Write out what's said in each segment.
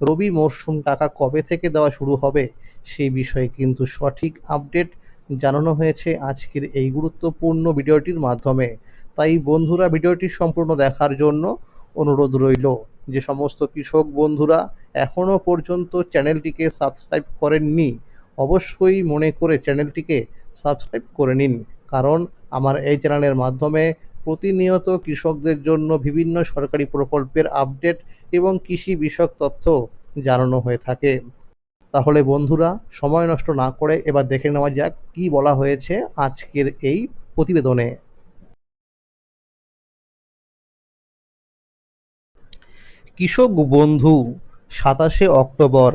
রবি মরশুম টাকা কবে থেকে দেওয়া শুরু হবে সেই বিষয়ে কিন্তু সঠিক আপডেট জানানো হয়েছে আজকের এই গুরুত্বপূর্ণ ভিডিওটির মাধ্যমে। তাই বন্ধুরা, ভিডিওটি সম্পূর্ণ দেখার জন্য অনুরোধ রইল। যে সমস্ত কৃষক বন্ধুরা এখনও পর্যন্ত চ্যানেলটিকে সাবস্ক্রাইব করেননি, অবশ্যই মনে করে চ্যানেলটিকে সাবস্ক্রাইব করে নিন। কারণ আমার এই চ্যানেলের মাধ্যমে প্রতিনিয়ত কৃষকদের জন্য বিভিন্ন সরকারি প্রকল্পের আপডেট এবং কৃষি বিষয়ক তথ্য জানানো হয়ে থাকে। তাহলে বন্ধুরা, সময় নষ্ট না করে এবার দেখে নেওয়া যাক কি বলা হয়েছে আজকের এই প্রতিবেদনে। কৃষক বন্ধু, সাতাশে অক্টোবর,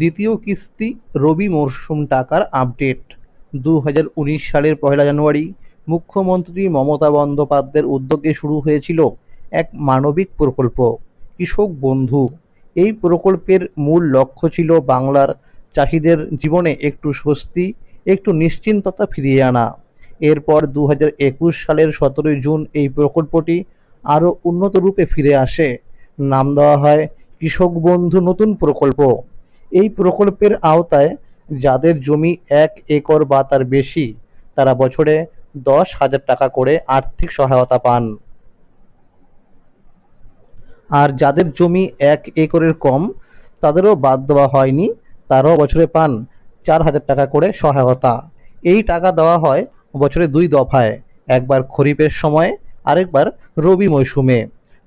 দ্বিতীয় কিস্তি রবি মরশুম টাকার আপডেট। দু হাজার উনিশ সালের পয়লা জানুয়ারি, মুখ্যমন্ত্রী মমতা বন্দ্যোপাধ্যায়ের উদ্যোগে শুরু হয়েছিল এক মানবিক প্রকল্প। কৃষক বন্ধু। এই প্রকল্পের মূল লক্ষ্য ছিল বাংলার চাষিদের জীবনে একটু স্বস্তি, একটু নিশ্চিন্ততা ফিরিয়ে আনা। এরপর দু হাজার একুশ সালের সতেরোই জুন এই প্রকল্পটি আরও উন্নত রূপে ফিরে আসে। নাম দেওয়া হয় কৃষক বন্ধু নতুন প্রকল্প। এই প্রকল্পের আওতায় যাদের জমি এক একর বা তার বেশি, তারা বছরে দশ হাজার টাকা করে আর্থিক সহায়তা পান। আর যাদের জমি এক একরের কম, তাদেরও বাদ দেওয়া হয়নি, তারাও বছরে পান চার হাজার টাকা করে সহায়তা। এই টাকা দেওয়া হয় বছরে দুই দফায়, একবার খরিফের সময়, আরেকবার রবি মৌসুমে।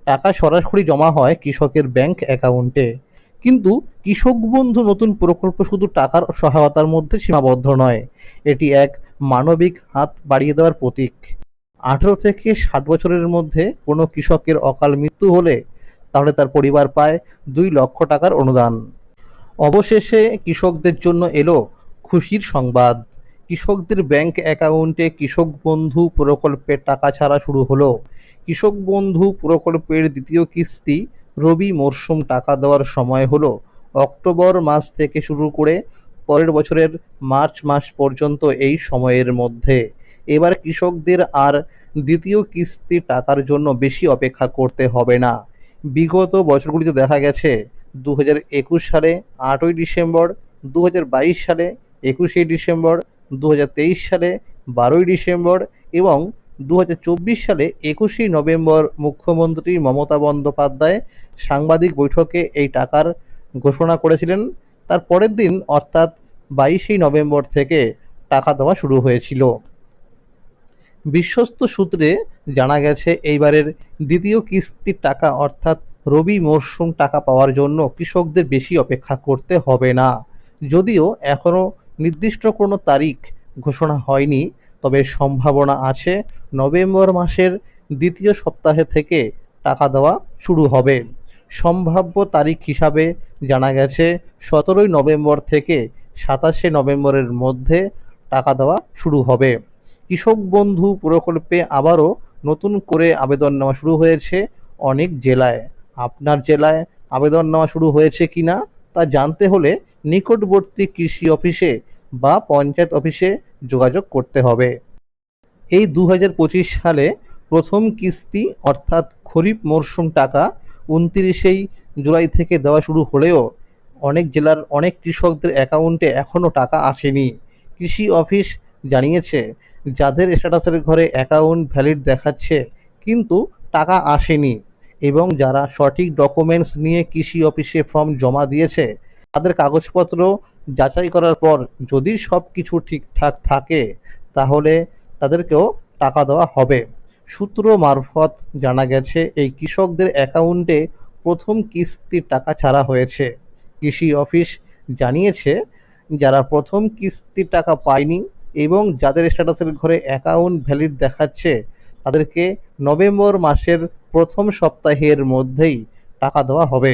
টাকা সরাসরি জমা হয় কৃষকের ব্যাংক অ্যাকাউন্টে। কিন্তু কৃষক বন্ধু নতুন প্রকল্প শুধু টাকার সহায়তার মধ্যে সীমাবদ্ধ নয়, এটি এক মানবিক হাত বাড়িয়ে দেওয়ার প্রতীক। আঠেরো থেকে ষাট বছরের মধ্যে কোনো কৃষকের অকাল মৃত্যু হলে তাহলে তার পরিবার পায় দুই লক্ষ টাকার অনুদান। অবশেষে কৃষকদের জন্য এলো খুশির সংবাদ। কৃষকদের ব্যাংক অ্যাকাউন্টে কৃষক বন্ধু প্রকল্পের টাকা ছাড়া শুরু হলো। কৃষক বন্ধু প্রকল্পের দ্বিতীয় কিস্তি রবি মরশুম টাকা দেওয়ার সময় হলো। অক্টোবর মাস থেকে শুরু করে পরের বছরের মার্চ মাস পর্যন্ত এই সময়ের মধ্যে। এবার কৃষকদের আর দ্বিতীয় কিস্তি টাকার জন্য বেশি অপেক্ষা করতে হবে না। বিগত বছরগুলিতে দেখা গেছে দু হাজার একুশ সালে আটই ডিসেম্বর দু হাজার বাইশ সালে একুশে ডিসেম্বর দু হাজার তেইশ সালে বারোই ডিসেম্বর এবং দু হাজার চব্বিশ সালে একুশে নভেম্বর মুখ্যমন্ত্রী মমতা বন্দ্যোপাধ্যায় সাংবাদিক বৈঠকে এই টাকার ঘোষণা করেছিলেন। তার পরের দিন অর্থাৎ বাইশেই নভেম্বর থেকে টাকা দেওয়া শুরু হয়েছিল। বিশ্বস্ত সূত্রে জানা গেছে, এইবারের দ্বিতীয় কিস্তির টাকা অর্থাৎ রবি মরশুম টাকা পাওয়ার জন্য কৃষকদের বেশি অপেক্ষা করতে হবে না। যদিও এখনও নির্দিষ্ট কোনো তারিখ ঘোষণা হয়নি, তবে সম্ভাবনা আছে নভেম্বর মাসের দ্বিতীয় সপ্তাহে থেকে টাকা দেওয়া শুরু হবে। সম্ভাব্য তারিখ হিসাবে জানা গেছে, সতেরোই নভেম্বর থেকে সাতাশে নভেম্বরের মধ্যে টাকা দেওয়া শুরু হবে। কৃষক বন্ধু প্রকল্পে আবারও নতুন করে আবেদন নেওয়া শুরু হয়েছে অনেক জেলায়। আপনার জেলায় আবেদন নেওয়া শুরু হয়েছে কি না তা জানতে হলে নিকটবর্তী কৃষি অফিসে বা পঞ্চায়েত অফিসে যোগাযোগ করতে হবে। এই দু হাজার পঁচিশ সালে প্রথম কিস্তি অর্থাৎ খরিফ মরশুম টাকা উনতিরিশেই জুলাই থেকে দেওয়া শুরু হলেও অনেক জেলার অনেক কৃষকদের অ্যাকাউন্টে এখনও টাকা আসেনি। কৃষি অফিস জানিয়েছে যাদের স্ট্যাটাসের ঘরে অ্যাকাউন্ট ভ্যালিড দেখাচ্ছে, কিন্তু টাকা আসেনি এবং যারা সঠিক ডকুমেন্টস নিয়ে কৃষি অফিসে ফর্ম জমা দিয়েছে, তাদের কাগজপত্র যাচাই করার পর যদি সব কিছু ঠিকঠাক থাকে, তাহলে তাদেরকেও টাকা দেওয়া হবে। সূত্র মারফত জানা গেছে, এই কৃষকদের অ্যাকাউন্টে প্রথম কিস্তির টাকা ছাড়া হয়েছে। কৃষি অফিস জানিয়েছে, যারা প্রথম কিস্তির টাকা পায়নি এবং যাদের স্ট্যাটাসের ঘরে অ্যাকাউন্ট ভ্যালিড দেখাচ্ছে, তাদেরকে নভেম্বর মাসের প্রথম সপ্তাহের মধ্যেই টাকা দেওয়া হবে।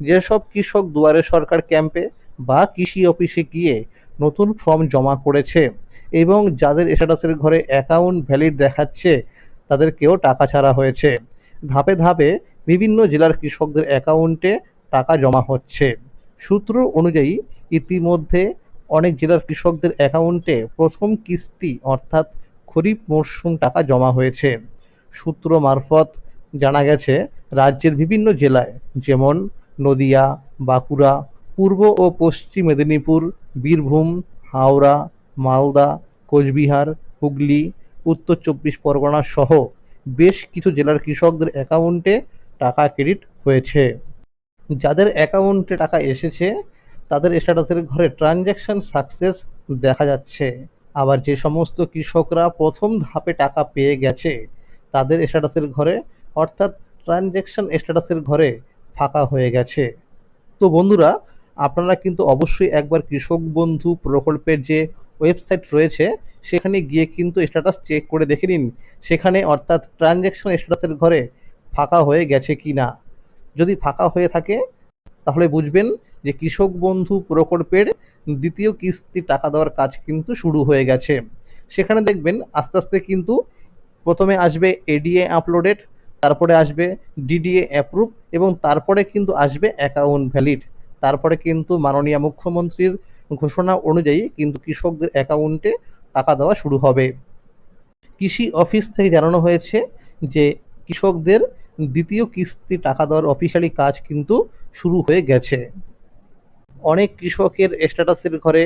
যেসব কৃষক দুয়ারে সরকার ক্যাম্পে বা কৃষি অফিসে গিয়ে নতুন ফর্ম জমা করেছে এবং যাদের স্ট্যাটাসের ঘরে অ্যাকাউন্ট ভ্যালিড দেখাচ্ছে, তাদেরকেও টাকা ছাড়া হয়েছে। ধাপে ধাপে বিভিন্ন জেলার কৃষকদের অ্যাকাউন্টে টাকা জমা হচ্ছে। সূত্র অনুযায়ী, ইতিমধ্যে অনেক জেলার কৃষকদের অ্যাকাউন্টে প্রথম কিস্তি অর্থাৎ খরিফ মরশুম টাকা জমা হয়েছে। সূত্র মারফত জানা গেছে, রাজ্যের বিভিন্ন জেলায় যেমন নদিয়া, বাঁকুড়া, পূর্ব ও পশ্চিম মেদিনীপুর, বীরভূম, হাওড়া, মালদা, কোচবিহার, হুগলি, উত্তর চব্বিশ পরগনা সহ বেশ কিছু জেলার কৃষকদের অ্যাকাউন্টে টাকা ক্রেডিট হয়েছে। যাদের অ্যাকাউন্টে টাকা এসেছে তাদের স্ট্যাটাসের ঘরে ট্রানজ্যাকশন সাকসেস দেখা যাচ্ছে। আবার যে সমস্ত কৃষকরা প্রথম ধাপে টাকা পেয়ে গেছে, তাদের স্ট্যাটাসের ঘরে অর্থাৎ ট্রানজ্যাকশন স্ট্যাটাসের ঘরে ফাঁকা হয়ে গেছে। তো বন্ধুরা, আপনারা কিন্তু অবশ্যই একবার কৃষক বন্ধু প্রকল্পের যে ওয়েবসাইট রয়েছে, সেখানে গিয়ে কিন্তু স্ট্যাটাস চেক করে দেখে নিন, সেখানে অর্থাৎ ট্রানজ্যাকশন স্ট্যাটাসের ঘরে ফাঁকা হয়ে গেছে কি না যদি ফাঁকা হয়ে থাকে, তাহলে বুঝবেন যে কৃষক বন্ধু প্রকল্পের দ্বিতীয় কিস্তি টাকা দেওয়ার কাজ কিন্তু শুরু হয়ে গেছে। সেখানে দেখবেন আস্তে আস্তে কিন্তু প্রথমে আসবে এডিএ আপলোডেড তারপরে আসবে ডিডিএ অ্যাপ্রুভ এবং তারপরে কিন্তু আসবে অ্যাকাউন্ট ভ্যালিড তারপরে কিন্তু মাননীয় মুখ্যমন্ত্রীর ঘোষণা অনুযায়ী কিন্তু কৃষকদের অ্যাকাউন্টে টাকা দেওয়া শুরু হবে। কৃষি অফিস থেকে জানানো হয়েছে যে কৃষকদের দ্বিতীয় কিস্তি টাকা দেওয়ার অফিসিয়ালি কাজ কিন্তু শুরু হয়ে গেছে। অনেক কৃষকের স্ট্যাটাসের ঘরে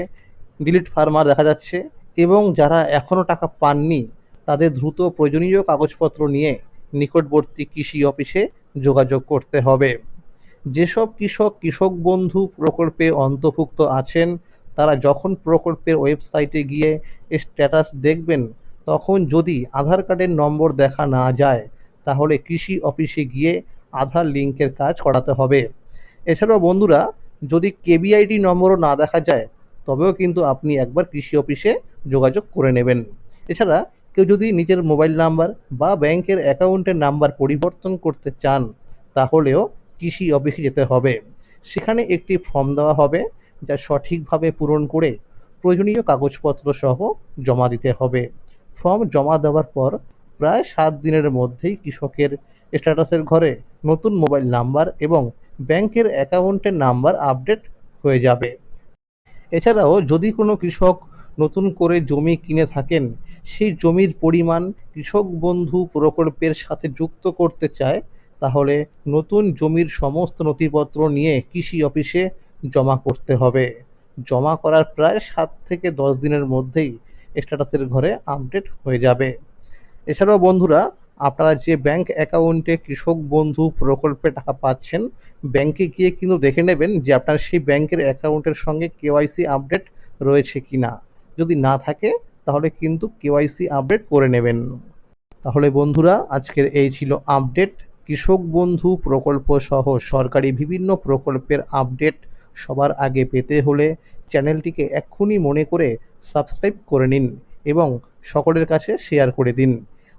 ডিলিট ফার্মার দেখা যাচ্ছে এবং যারা এখনও টাকা পাননি, তাদের দ্রুত প্রয়োজনীয় কাগজপত্র নিয়ে নিকটবর্তী কৃষি অফিসে যোগাযোগ করতে হবে। যেসব কৃষক কৃষক বন্ধু প্রকল্পে অন্তর্ভুক্ত আছেন, তারা যখন প্রকল্পের ওয়েবসাইটে গিয়ে স্ট্যাটাস দেখবেন, তখন যদি আধার কার্ডের নম্বর দেখা না যায়, তাহলে কৃষি অফিসে গিয়ে আধার লিঙ্কের কাজ করাতে হবে। এছাড়াও বন্ধুরা যদি কেবিআইডি নম্বরও না দেখা যায়, তবেও কিন্তু আপনি একবার কৃষি অফিসে যোগাযোগ করে নেবেন। এছাড়া কেউ যদি নিজের মোবাইল নাম্বার বা ব্যাংকের অ্যাকাউন্টের নাম্বার পরিবর্তন করতে চান, তাহলেও কৃষি অফিসে যেতে হবে। সেখানে একটি ফর্ম দেওয়া হবে, যা সঠিকভাবে পূরণ করে প্রয়োজনীয় কাগজপত্র সহ জমা দিতে হবে। ফর্ম জমা দেওয়ার পর প্রায় সাত দিনের মধ্যেই কৃষকের স্ট্যাটাসের ঘরে নতুন মোবাইল নাম্বার এবং ব্যাংকের অ্যাকাউন্টের নাম্বার আপডেট হয়ে যাবে। এছাড়াও যদি কোনো কৃষক নতুন করে জমি কিনে থাকেন, সেই জমির পরিমাণ কৃষক বন্ধু প্রকল্পের সাথে যুক্ত করতে চায়, তাহলে নতুন জমির সমস্ত নথিপত্র নিয়ে কৃষি অফিসে জমা করতে হবে। জমা করার প্রায় সাত থেকে দশ দিনের মধ্যেই স্ট্যাটাসের ঘরে আপডেট হয়ে যাবে। এছাড়াও বন্ধুরা আপনারা যে ব্যাংক অ্যাকাউন্টে কৃষক বন্ধু প্রকল্পে টাকা পাচ্ছেন ব্যাংকে গিয়ে কিন্তু দেখে নেবেন যে আপনার সেই ব্যাংকের অ্যাকাউন্টের সঙ্গে কেওয়াইসি আপডেট রয়েছে কি না যদি না থাকে, তাহলে কিন্তু কেওয়াইসি আপডেট করে নেবেন। তাহলে বন্ধুরা, আজকের এই ছিল আপডেট কৃষক বন্ধু প্রকল্প সহ সরকারি বিভিন্ন প্রকল্পের আপডেট সবার আগে পেতে হলে চ্যানেলটিকে এক্ষুনি মনে করে সাবস্ক্রাইব করে নিন এবং সকলের কাছে শেয়ার করে দিন।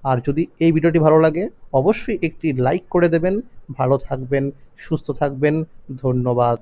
আর যদি এই ভিডিওটি ভালো লাগে, অবশ্যই একটি লাইক করে দেবেন। ভালো থাকবেন, সুস্থ থাকবেন। ধন্যবাদ।